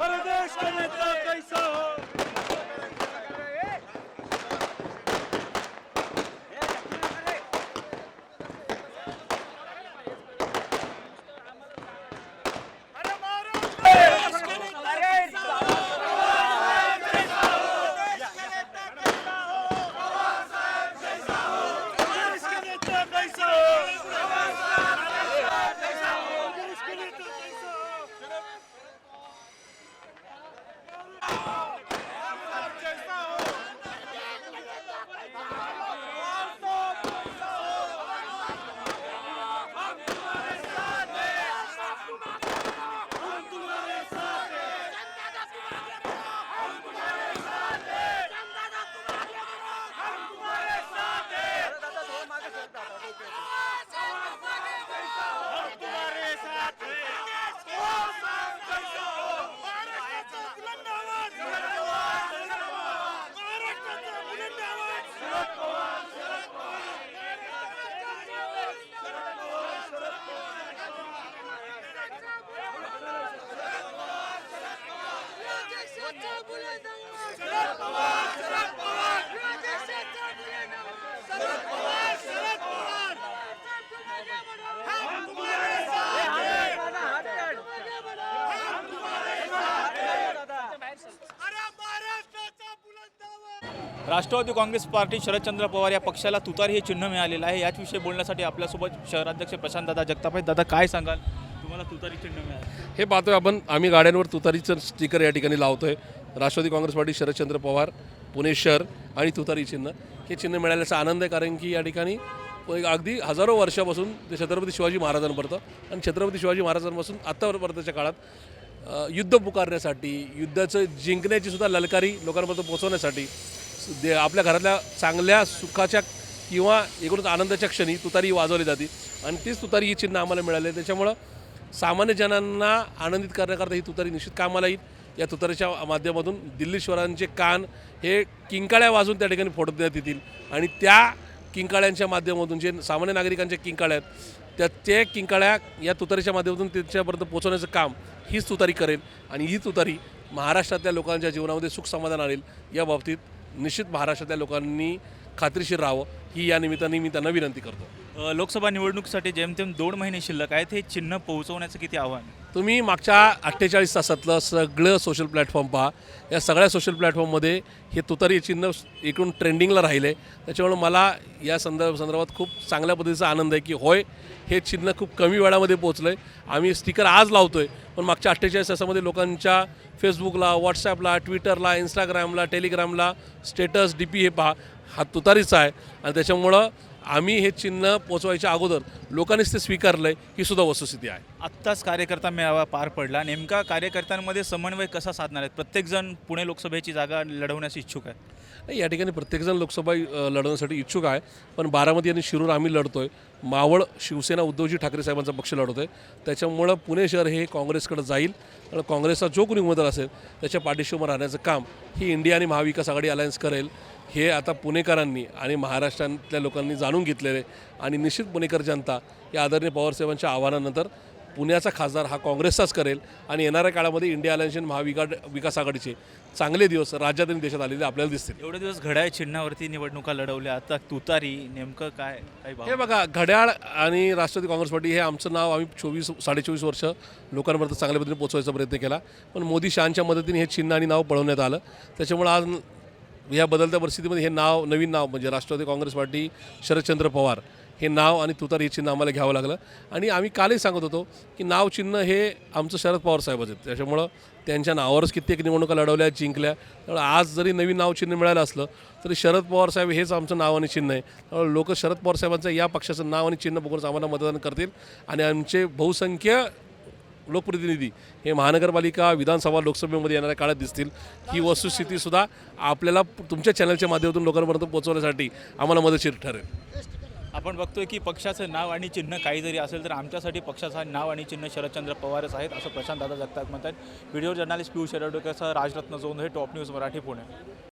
परदेश का नेता राष्ट्रवादी काँग्रेस पार्टी शरदचंद्र पवार या पक्षाला तुतारी हे चिन्ह मिळालेलं आहे. याचविषयी बोलण्यासाठी आपल्यासोबत शहराध्यक्ष प्रशांत दादा जगताप आहेत. दादा काय सांगाल? तुम्हाला तुतारी चिन्ह मिळालं हे पाहतोय आपण आम्ही गाड्यांवर तुतारीचं स्टिकर या ठिकाणी लावतोय. राष्ट्रवादी काँग्रेस पार्टी शरदचंद्र पवार पुणे शहर आणि तुतारी चिन्ह. हे चिन्ह मिळाल्याचा आनंद आहे कारण की या ठिकाणी प- अगदी हजारो वर्षापासून ते छत्रपती शिवाजी महाराजांपर्यंत आणि छत्रपती शिवाजी महाराजांपासून आत्तापर्यंतच्या काळात अ, युद्ध पुकारण्यासाठी युद्धाचं जिंकण्याची सुद्धा ललकारी लोकांपर्यंत पोहोचवण्यासाठी स- दे आपल्या घरातल्या चांगल्या सुखाच्या किंवा एकूणच आनंदाच्या क्षणी तुतारी वाजवली जाते. आणि तीच तुतारी ही चिन्ह आम्हाला मिळाले त्याच्यामुळं सामान्य जनांना आनंदित करण्याकरता ही तुतारी निश्चित कामाला येईल. या तुतारीच्या माध्यमातून दिल्लीश्वरांचे कान हे किंकाळ्या वाजून त्या ठिकाणी फोडण्यात येतील. आणि त्या किंकाळ्यांच्या माध्यमातून जे सामान्य नागरिकांच्या किंकाळ्या आहेत त्या ते किंकाळ्या या तुतारीच्या माध्यमातून त्यांच्यापर्यंत पोहोचवण्याचं काम हीच तुतारी करेल. आणि ही तुतारी महाराष्ट्रातल्या लोकांच्या जीवनामध्ये सुख समाधान आणेल. या बाबतीत निश्चित महाराष्ट्रातल्या लोकांनी खात्रीशीर राहावं. ही या निमित्ताने मी त्यांना विनंती करतो. लोकसभा निवडणुकीसाठी जेमतेम दोन महिने शिल्लक आहेत हे चिन्ह पोहोचवण्याचं किती आव्हान? तुम्ही मागच्या अठ्ठेचाळीस तासातलं सगळं सोशल प्लॅटफॉर्म पहा. या सगळ्या सोशल प्लॅटफॉर्ममध्ये हे तुतारी चिन्ह एकूण ट्रेंडिंगला राहिले. त्याच्यामुळे मला या संदर्भ संदर्भात खूप चांगल्या पद्धतीचा आनंद आहे की होय हे चिन्ह खूप कमी वेळामध्ये पोहोचलं आहे आम्ही स्टिकर आज लावतो आहे पण मागच्या अठ्ठेचाळीस तासामध्ये लोकांच्या फेसबुकला व्हॉट्सॲपला ट्विटरला इंस्टाग्रामला टेलिग्रामला स्टेटस डी पी हे पहा हा तुतारीचा आहे. आणि त्याच्यामुळं आम्ही हे चिन्ह पोचवायच्या अगोदर लोकांनीच ते स्वीकारलं आहे ही सुद्धा वस्तुस्थिती आहे. आत्ताच कार्यकर्ता मेळावा पार पडला. नेमका कार्यकर्त्यांमध्ये समन्वय कसा साधणार आहेत? प्रत्येकजण पुणे लोकसभेची जागा लढवण्यास इच्छुक आहे नाही, या ठिकाणी प्रत्येकजण लोकसभा लढवण्यासाठी इच्छुक आहे. पण बारामती आणि शिरूर आम्ही लढतोय. मावळ शिवसेना उद्धवजी ठाकरे साहेबांचा पक्ष लढवतोय त्याच्यामुळं पुणे शहर हे काँग्रेसकडे जाईल. आणि काँग्रेसचा जो कोणी उमेदवार असेल त्याच्या पाठीशी उभं राहण्याचं काम ही इंडिया आणि महाविकास आघाडी अलायन्स करेल. हे आता पुणेकरांनी आणि महाराष्ट्रातल्या लोकांनी जाणून घेतलेले. आणि निश्चित पुणेकर जनता या आदरणीय पवारसाहेबांच्या आव्हानानंतर पुण्याचा खासदार हा काँग्रेसचाच करेल आणि येणाऱ्या काळामध्ये इंडिया अलायन्स महाविका विकास आघाडीचे चांगले दिवस राज्यात आणि देशात आलेले आपल्याला दिसतील. एवढे दिवस घड्याळ चिन्हावरती निवडणुका लढवल्या. आता तुतारी नेमकं काय भाव? हे बघा घड्याळ आणि राष्ट्रवादी काँग्रेस पार्टी हे आमचं नाव आम्ही चोवीस साडेचोवीस वर्ष लोकांपर्यंत चांगल्या पद्धतीने पोचवायचा प्रयत्न केला. पण मोदी शहांच्या मदतीने हे चिन्ह आणि नाव पळवण्यात आलं. त्याच्यामुळं आज या बदलत्या परिस्थितीमध्ये हे नाव नवीन नाव म्हणजे राष्ट्रवादी काँग्रेस पार्टी शरदचंद्र पवार हे नाव आणि तुतार हे चिन्ह आम्हाला घ्यावं लागलं. आणि आम्ही कालही सांगत होतो की नाव चिन्ह हे आमचं शरद पवार साहेबच आहेत. त्याच्यामुळं त्यांच्या नावावरच कित्येक निवडणुका लढवल्या जिंकल्या. त्यामुळे आज जरी नवीन नाव चिन्ह मिळालं असलं तरी शरद पवार साहेब हेच आमचं नाव आणि चिन्ह आहे. त्यामुळे लोक शरद पवार साहेबांचं या पक्षाचं नाव आणि चिन्ह बघूनच आम्हाला मतदान करतील. आणि आमचे बहुसंख्य लोकप्रतिनिधी हे महानगरपालिका विधानसभा लोकसभेमध्ये येणाऱ्या काळात दिसतील. ही वस्तुस्थितीसुद्धा आपल्याला तुमच्या चॅनलच्या माध्यमातून लोकांपर्यंत पोहोचवण्यासाठी आम्हाला मदतशीर ठरेल. आपण बघतोय की पक्षाचं नाव आणि चिन्ह काही जरी असेल तर आमच्यासाठी पक्षाचं नाव आणि चिन्ह शरदचंद्र पवारच आहेत असं प्रशांत दादा जगताप म्हणतात व्हिडिओ जर्नालिस्ट पियुष शेरडोकेसह राजरत्न जोंधळे टॉप न्यूज मराठी पुणे.